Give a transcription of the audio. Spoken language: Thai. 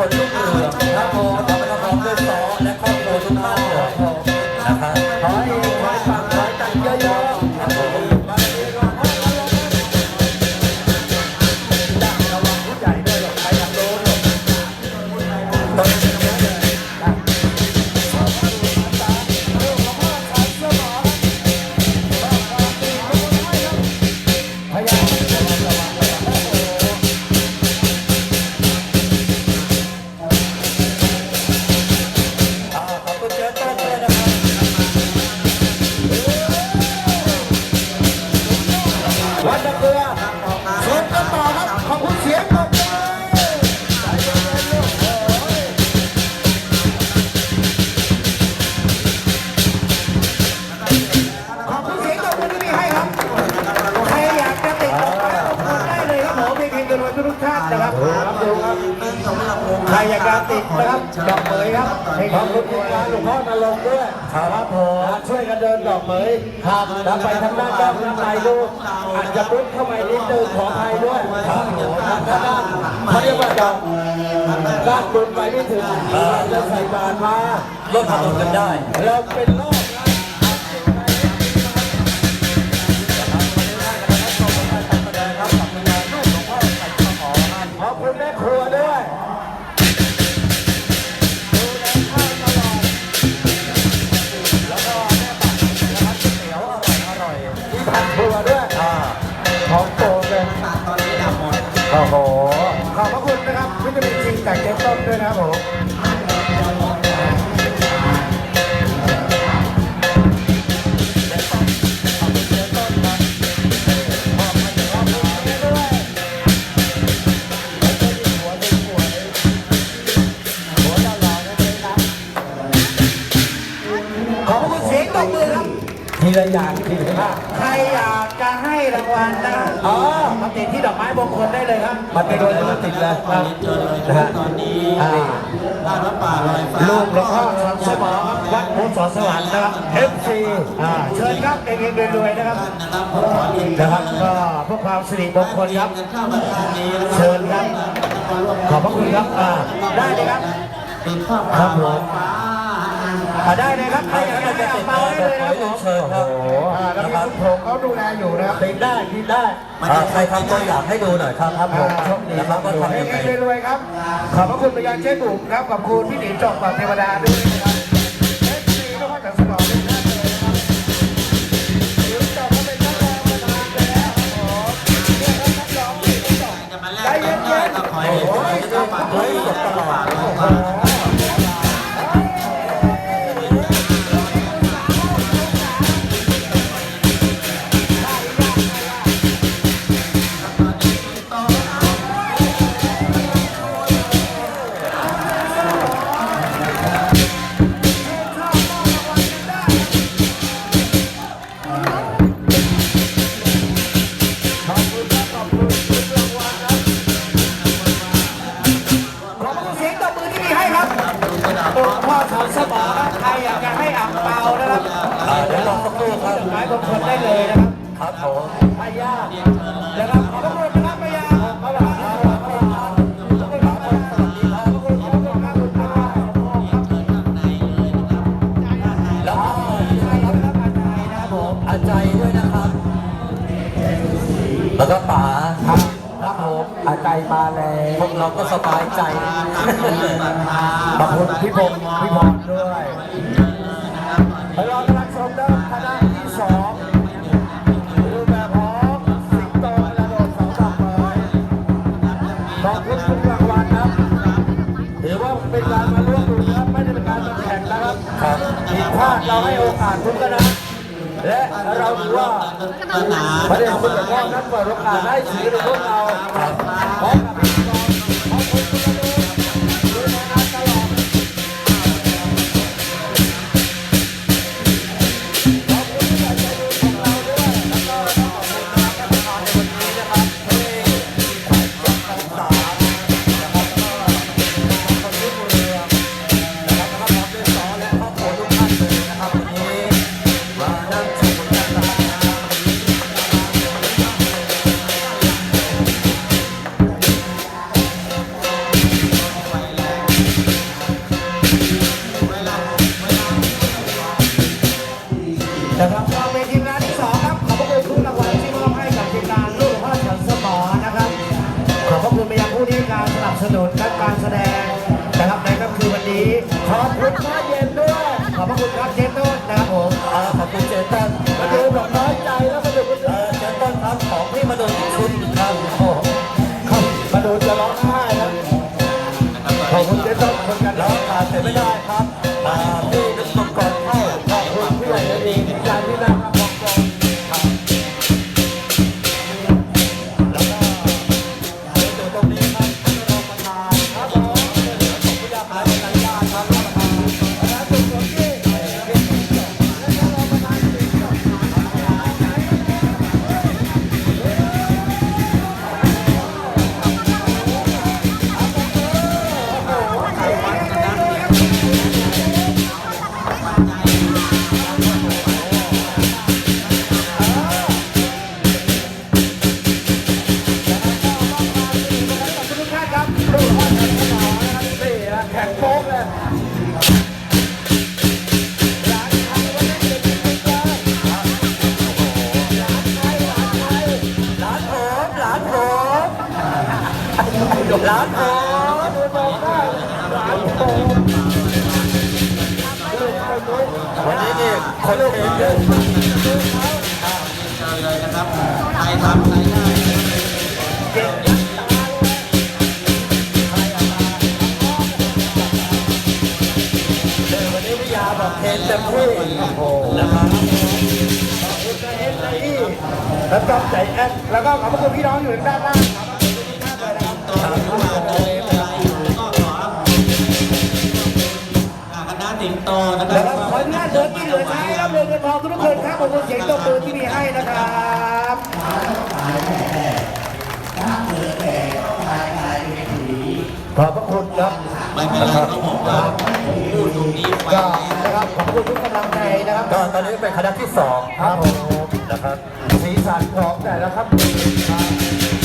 คุณมงคลลูกเรืองครับผมแล้วก็พำหรับวงใครอยากจะติดนะครับดอกเหมยครับขอบคุณทีมงานหลวงพ่อนรงค์ด้วยครับผมช่วยกันเดินดอกเหมยครับแล้วไปทางด้านด้านข้างในดูอาจจะปุ๊บเข้าไปนิดนึงขออภัยด้วยครับผมทางด้านเขาเรียกว่าดอกด้านบนไปไม่ถึงเราจะใส่บาตรมาร่วมทำบุญกันได้เราเป็นโรค พระคุณนะครับวิตามินซีจากเจ๊ต้มด้วยนะครับผม ทีละอย่างทีละภาพใครอยากจะให้รางวัลนะอ๋อมาติดที่ดอกไม้มงคลได้เลยครับมาติดเลยมาติดเลยครับเจอเลยนะฮะตอนนี้อ่าบ้านวัดป่าลอยฟ้าลูกหลวงพ่อสอนสมองวัดพุทธสอนสวรรค์นะครับ FC อ่าเชิญครับเองๆรวยๆนะครับนะครับผมขอเรียนนะครับก็เพื่อความสิริมงคลครับกันเข้ามาทางนี้เชิญครับขอบพระคุณครับอ่าได้เลยครับติดข้อคครัวาบมผมลอยฟ้าอ่าได้เลยครับใครอยากจะ ครับผมเชิญครับโอ้โหอ่าแล้วมีคุณโผมเขาดูแลอยู่นะครับติดได้ติดได้อ่าใครทำตัวอย่างให้ดูหน่อยครับครับผมนะครับว่าทำยังไง เฮงๆรวยๆครับขอบพระคุณไปยังเจ๊บุ๋มครับขอบคุณพี่หนิงจอกปากเทวดาด้วยนะครับ เราก็สบายใจ ขอบคุณพี่พงศ์พี่พรด้วยเรากำลังชมเริ่มคณะที่สองรูปแบบของสิงโตกระโดดสองดอกไม้ขอบคุณทุกรางวัลครับถือว่าเป็นการมาร่วมดูนะครับไม่ได้เป็นการมาแข่งนะครับครับผิดพลาดเราให้โอกาสทุกคณะและเราถือว่าหนาพระเดชคุณหลวงพ่อนั้นเปิดโอกาสให้ศิลปินพวกเราพร้อมกับ พิธี ฉันสมอนะครับ ขอบพระคุณไปยังผู้ที่การสนับสนุนและการแสดงนะครับในค่ำคืนวันนี้ ขอบคุณพระเย็นด้วย ขอบพระคุณครับเจมส์ต้นนะครับผมขอบคุณเจมส์ต้นมาดูแบบน้อยใจแล้วมาดูเออเจมส์ต้นครับของที่มาดูอีกชุดครับโอ้โหครับมาดูจะร้องไห้นะขอบคุณเจ๊ต้อมคนกันแล้วขาดเสียไม่ได้ครับอ่าที่ เลยนะครับใครทำใครได้เก่งยักษ์ตาเลยวันนี้พิยาบอกเทนเต็มที่นะครับขอบคุณใจเอ็นใจอี้แล้วก็ใจแอดแล้วก็ขอบคุณพี่น้องอยู่ด้านล่างครับขอบคุณทุกเลยนะครับต่อทุกวันเลยเวลาอยู่ก็ขอคณะติ่งโตนะครับ ขอบคุณเสียงตบมือที่มีให้นะครับขอบพระคุณครับไม่เป็นไรครับผมก็พูดตรงนี้ไปก็นะครับขอบคุณทุกกำลังใจนะครับก็ตอนนี้เป็นคณะที่สองครับผมนะครับสีสันของแต่ละครับสุดยอด